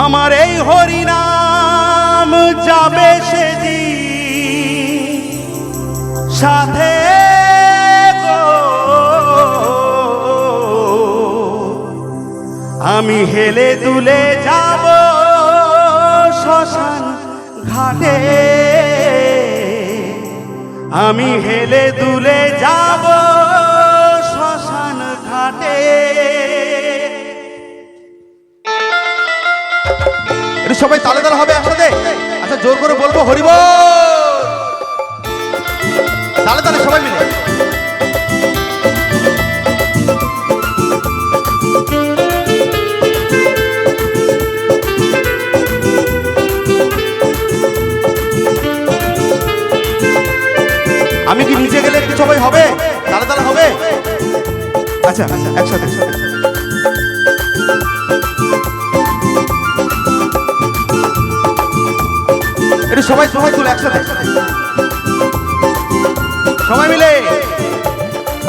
আমার এই হরিনাম যাবে সেদিন। সাথে আমি হেলে দুলে যাব শ্মশান ঘাটে। আমি হেলে দুলে সবাই তালে তালে হবে একসাথে? আচ্ছা জোর করে বলব হরিব তালে তালে সবাই মিলে। আমি কি নিচে গেলে একটু সবাই হবে? তালে তালে হবে? আচ্ছা আচ্ছা একসাথে একসাথে। একটু সবাই সবাই তুলে একসাথে। সবাই মিলে।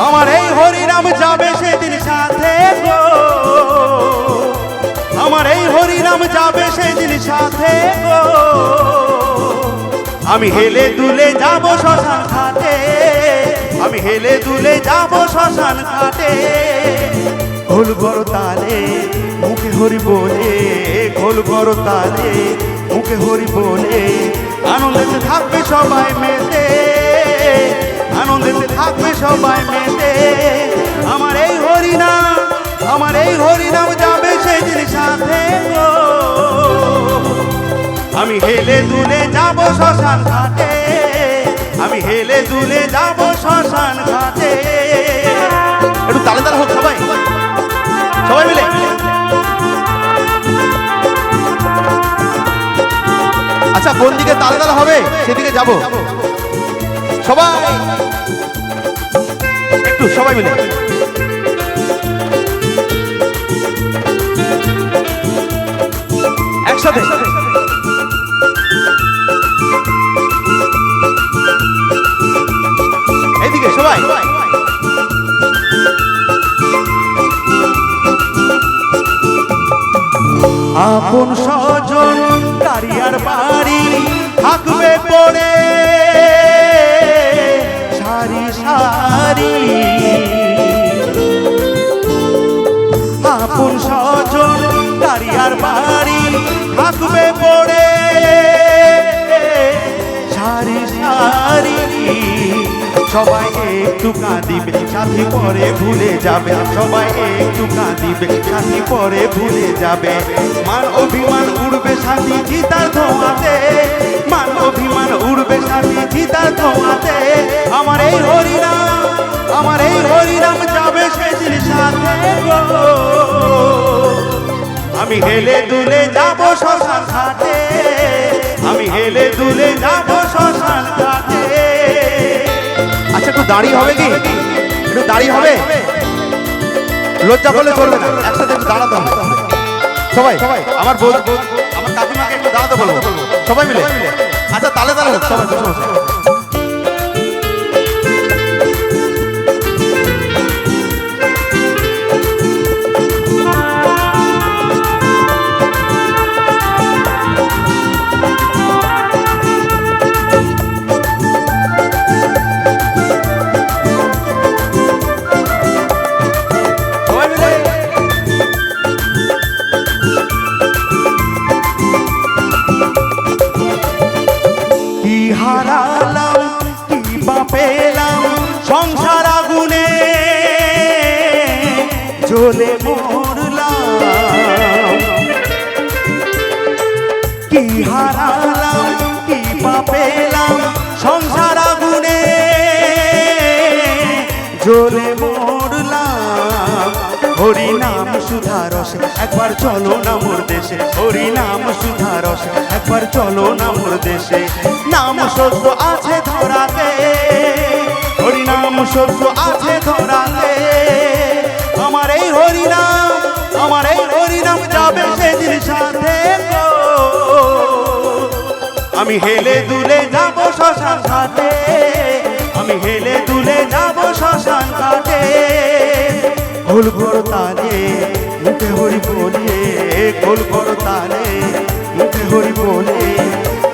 আমার এই হরিনাম যাবে সেদিন সাথে আমার এই হরিনাম যাবে সেদিন সাথে আমি হেলে দুলে যাব শ্মশান ঘাটে। আমি হেলে দুলে যাব শ্মশান ঘাটে। ঘোল গর তালে, মুখে হরি বলে, ঘোল গর তালে মুখে হরি বলে, আনন্দেতে থাকবে সবাই মেতে, আনন্দেতে থাকবে সবাই মেতে। আমার এই হরিনাম, আমার এই হরিনাম যাবে সেদিন সাথে আমি হেলে দুলে যাব শ্মশান ঘাটে, আমি হেলে দুলে যাব শ্মশান তালে তালে হবে, সেদিকে যাব। সবাই, একটু সবাই মিলে। একসাথে। এইদিকে সবাই। আপন স্বজন কারিয়ার বাড়ি সারি সারি। সবাই একটু কাঁদিবে, সাথী পরে ভুলে যাবে। সবাই একটু কাঁদিবে, সাথী পরে ভুলে যাবে। মান অভিমান উড়বে সাথী চিতার ধোঁয়াতে। মান অভিমান উড়বে সাথী চিতার ধোঁয়াতে। আমার এই হরিনাম আমার এই হরিনাম যাবে সেদিন সাথে আমি হেলে দুলে যাব শ্মশান ঘাটে। আমি হেলে দুলে যাব শ্মশান ঘাটে। আচ্ছা একটু দাঁড়িয়ে হবে কি? একটু দাঁড়িয়ে হবে? লজ্জা করলে চলবে না। একসাথে একটু দাঁড়াতে হবে। সবাই সবাই, আমার বউ আমার কাকিমাকে একটু দাঁড়াতে বলব। সবাই মিলে? আচ্ছা তালে তালে। সবাই। জ্বলে মরলাম। কি হারালাম, কি বা পেলাম, সংসার আগুনে জ্বলে মরলাম। হরি নাম সুধারস একবার চলো না মোর দেশে। হরি নাম সুধারস একবার চলো না মোর দেশে। নাম সত্য আছে ধরাতে হরি নাম সত্য আছে ধরাতে। আমার এই হরিনাম, আমার এই হরিনাম যাবে সেদিন সাথে আমি হেলে দুলে যাব শশান সাথে আমি হেলে দুলে যাব শশান ঘাটে। গোল গোল তালে, উঠে হরি বলে গোল গোল তালে, উঠে হরি বলে।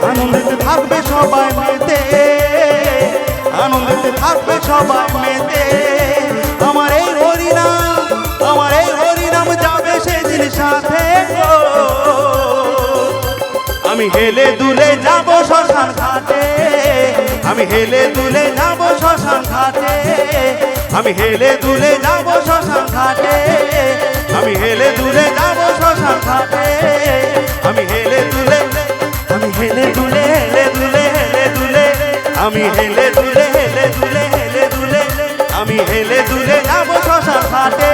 আনন্দেতে থাকবে সবাই মেতে, আনন্দেতে থাকবে সবাই মেতে। আমার এই সাথে আমি হেলে দুলে যাব শ্মশান ঘাটে। আমি হেলে দুলে যাব শ্মশান ঘাটে। আমি হেলে দুলে যাব শ্মশান ঘাটে। আমি হেলে দুলে যাব শ্মশান ঘাটে। আমি হেলে দুলে, আমি হেলে দুলে হেলে দুলে হেলে দুলে। আমি হেলে হেলে দুলে যাব শ্মশান ঘাটে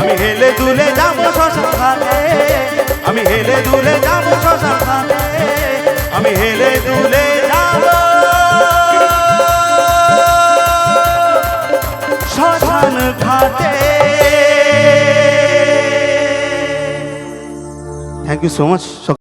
আমি হেলে দুলে যাব শ্মশান ঘাটে আমি হেলে দুলে যাব শ্মশান ঘাটে আমি হেলে দুলে যাব। শ্মশান ঘাটে থ্যাংক ইউ সো মাচ